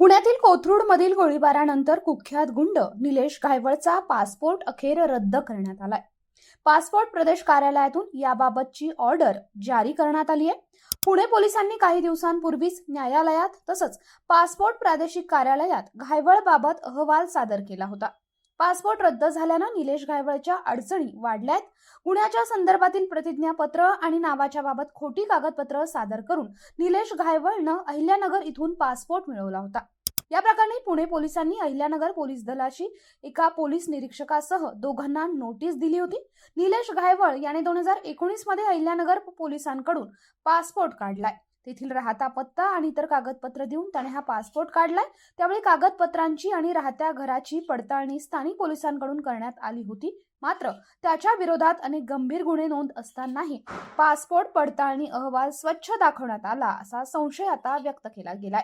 पुण्यातील कोथरूडमधील गोळीबारानंतर कुख्यात गुंड निलेश घायवळचा पासपोर्ट अखेर रद्द करण्यात आलाय. पासपोर्ट प्रदेश कार्यालयातून याबाबतची ऑर्डर जारी करण्यात आली आहे. पुणे पोलिसांनी काही दिवसांपूर्वीच न्यायालयात तसंच पासपोर्ट प्रादेशिक कार्यालयात घायवळबाबत अहवाल सादर केला होता. पासपोर्ट रद्द झाल्यानं निलेश घायवळच्या अडचणी वाढल्यात. गुन्ह्याच्या संदर्भातील प्रतिज्ञापत्र आणि नावाच्या बाबत खोटी कागदपत्र सादर करून निलेश घायवळनं अहिल्यानगर इथून पासपोर्ट मिळवला होता. या प्रकरणी पुणे पोलिसांनी अहिल्यानगर पोलीस दलाशी एका पोलीस निरीक्षकासह दोघांना नोटीस दिली होती. निलेश घायवळ याने दोन हजार एकोणीसमध्ये अहिल्यानगर पोलिसांकडून पासपोर्ट काढलाय. तेथील राहता पत्ता आणि इतर कागदपत्र देऊन त्याने हा पासपोर्ट काढलाय. त्यावेळी कागदपत्रांची आणि राहत्या घराची पडताळणी स्थानिक पोलिसांकडून करण्यात आली होती. मात्र त्याच्या विरोधात अनेक गंभीर गुन्हे नोंद असतानाही पासपोर्ट पडताळणी अहवाल स्वच्छ दाखवण्यात आला असा संशय आता व्यक्त केला गेलाय.